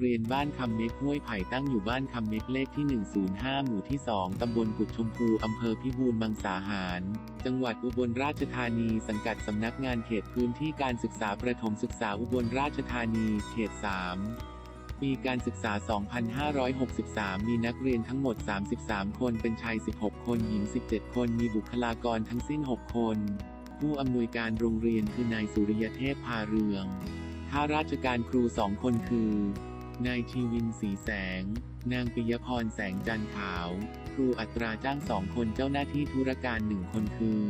เรียนบ้านคำเม็กห้วยไผ่ตั้งอยู่บ้านคำเม็กเลขที่ 105 หมู่ที่ 2 ตำบลกุดชมพูอำเภอพิบูลมังสาหาร จังหวัดอุบลราชธานี สังกัดสำนักงานเขตพื้นที่การศึกษาประถมศึกษาอุบลราชธานี เขต 3ปีการศึกษา 2563 มีนักเรียนทั้งหมด 33 คน เป็นชาย 16 คน หญิง 17 คน มีบุคลากรทั้งสิ้น 6 คน ผู้อำนวยการโรงเรียนคือนายสุริยเทพพาเรือง ข้าราชการครูสองคนคือ นายชีวินสีแสง นางปิยพรแสงจันทร์ขาว ครูอัตราจ้างสองคนเจ้าหน้าที่ธุรการหนึ่งคนคือ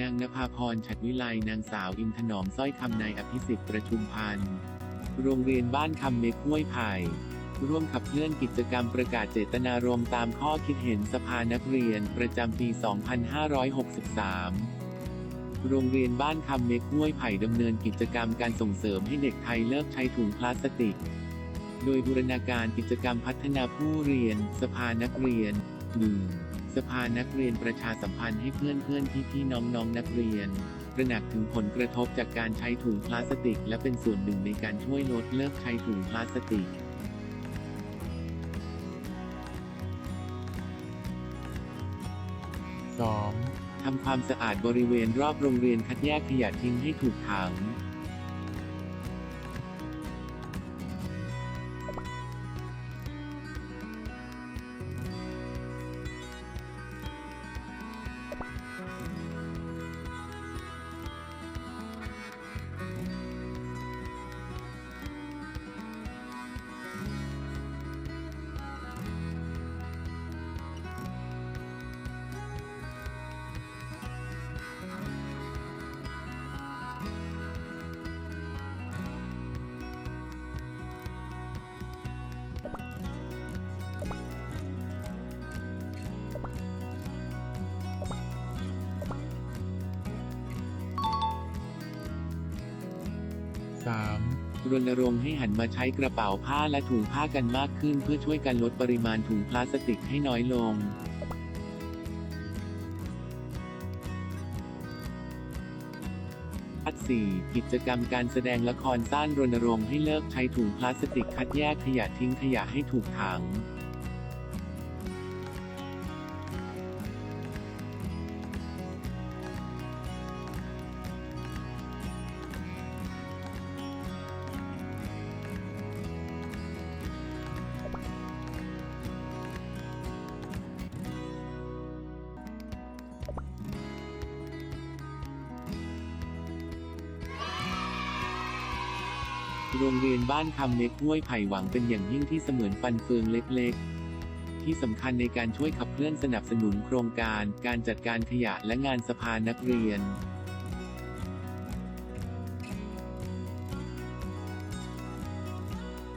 นางนภาพรฉัดวิไลนางสาวอินถนอมสร้อยคำนายอภิสิทธิ์ประชุมพันธ์ โรงเรียนบ้านคำเม็กห้วยไผ่ ร่วมขับเคลื่อนกิจกรรมประกาศเจตนารมณ์ตามข้อคิดเห็นสภานักเรียนประจำปี 2563โรงเรียนบ้านคำเม็กห้วยไผ่ดำเนินกิจกรรมการส่งเสริมให้เด็กไทยเลิกใช้ถุงพลาสติก โดยบูรณาการกิจกรรมพัฒนาผู้เรียน สภานักเรียน 1. สภานักเรียนประชาสัมพันธ์ให้เพื่อนเพื่อนพี่พี่น้องน้องนักเรียนตระหนักถึงผลกระทบจากการใช้ถุงพลาสติก และเป็นส่วนหนึ่งในการช่วยลดเลิกใช้ถุงพลาสติก 2. ทำความสะอาดบริเวณรอบโรงเรียนคัดแยกขยะทิ้งให้ถูกถัง 3. รณรงค์ให้หันมาใช้กระเป๋าผ้าและถุงผ้ากันมากขึ้น เพื่อช่วยกันลดปริมาณถุงพลาสติกให้น้อยลงอัด4กิจกรรมการแสดงละครสั้นรณรงค์ให้เลิกใช้ถุงพลาสติกคัดแยกขยะทิ้งขยะให้ถูกถัง โรงเรียนบ้านคำเล็กห้วยไผ่หวังเป็นอย่างยิ่งที่เสมือนฟันเฟืองเล็ก ๆ ที่สำคัญในการช่วยขับเคลื่อนสนับสนุนโครงการ การจัดการขยะและงานสภานักเรียน